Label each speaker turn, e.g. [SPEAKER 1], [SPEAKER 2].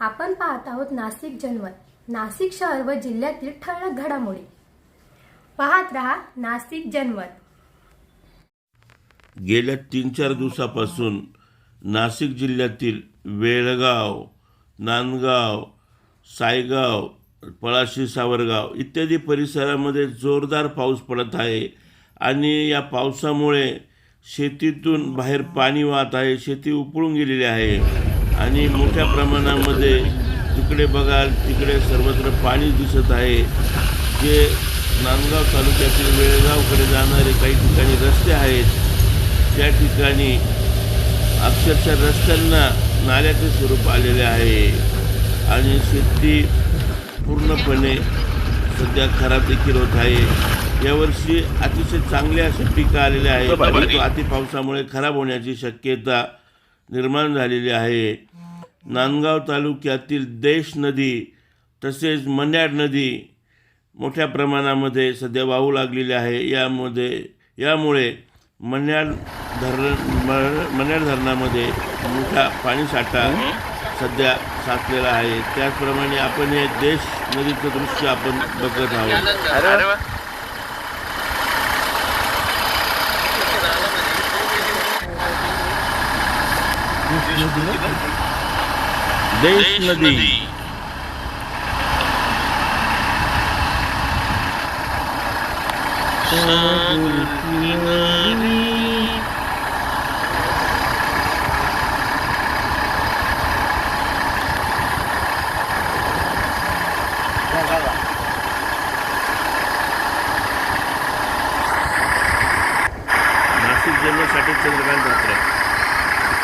[SPEAKER 1] आपण पाहत आहोत नाशिक जनमत नाशिक शहर व जिल्ह्यातील ठळक घडामोडी. पाहत रहा नाशिक जनमत
[SPEAKER 2] गेल्या तीन चार दिवसापासून नाशिक जिल्ह्यातील वेळगाव नांदगाव सायगाव पळाशी सावरगाव इत्यादी परिसरामध्ये जोरदार पाऊस पडत आहे आणि या पावसामुळे शेतीतून बाहेर पाणी वाहत आहे शेती उपळून गेलेली आहे. आणि मोठ्या प्रमाणामध्ये तिकडे बघाल तिकडे सर्वत्र पाणी दिसत आहे. जे नांदगाव तालुक्यातील वेळगावकडे जाणारे काही ठिकाणी रस्ते आहेत त्या ठिकाणी अक्षरशः रस्त्यांना नाल्याचे स्वरूप आलेले आहे. आणि शेती पूर्णपणे सध्या खराब देखील होत आहे. यावर्षी अतिशय चांगले असे पिकं आलेले आहेत. परंतु अति पावसामुळे खराब होण्याची शक्यता निर्माण झालेली आहे. नांदगाव तालुक्यातील देश नदी तसेच मन्याड नदी मोठ्या प्रमाणामध्ये सध्या वाहू लागलेली आहे. यामध्ये यामुळे मन्याड धरण म- मन्याड धरणामध्ये मोठा पाणीसाठा सध्या साचलेला आहे. त्याचप्रमाणे आपण हे देश नदीचं दृश्य आपण बघत आहोत. देश नदी नाशिक जिल्ह्यासाठी चंद्रकांत